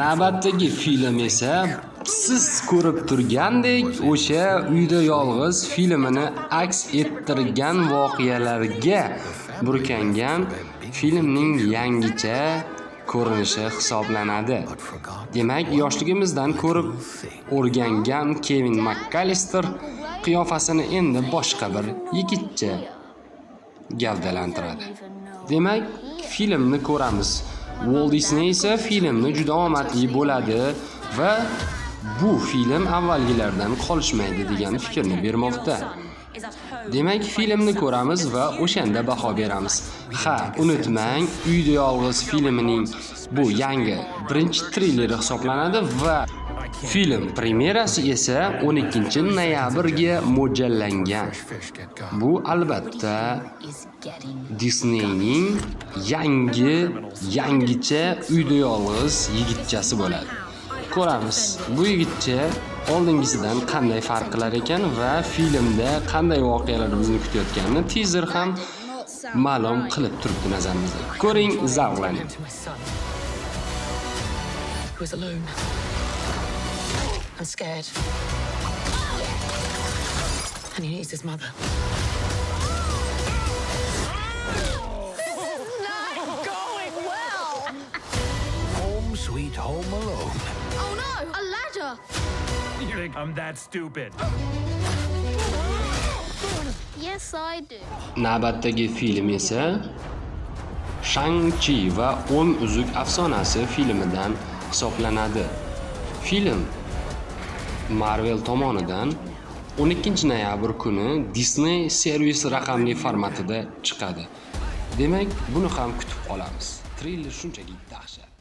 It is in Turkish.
Navbatdagi film esa siz ko'rib turgandek o'sha uyda yolg'iz filmini aks ettirgan voqealarga burkangan filmning yangicha ko'rinishi hisoblanadi. Demak, yoshligimizdan ko'rib o'rgangan Kevin makkalister qiyofasini endi boshqa bir yigitcha gavdalantiradi. Demak, filmni ko'ramiz. Walt Disney esa filmni juda omadli bo'ladi va bu film avvalgilardan qolishmaydi degan fikrni bermoqda. Demak, filmni ko'ramiz va o'shanda baho beramiz. Ha, unutmang, Uyda yolg'iz filmining bu yangi birinchi trilleri hisoblanadi va film premyerasi esa 12-noyabrga mo'ljallangan. Bu albatta Disneyning yangi, yangicha uyda yolg'iz yigitchasi bo'ladi. Ko'ramiz. Bu yigitcha oldingisidan qanday farq qilar ekan va filmda qanday voqealar bizni kutayotganini teaser ham ma'lum qilib turibdi nazarimizda. Ko'ring, zavqlaning. And scared. And he needs his mother. Not going well. Home sweet home alone. Oh no, a ladder. You think I'm that stupid? Yes, I do. Navbatdagi film esa Shang-Chi va 10 uzuk afsonasi filmidan hisoblanadi. Film Marvel tomonidan 12 noyabr kuni Disney servis raqamli formatida chiqadi. Demak, buni ham kutib qolamiz. Treyler shunchaki dahshat.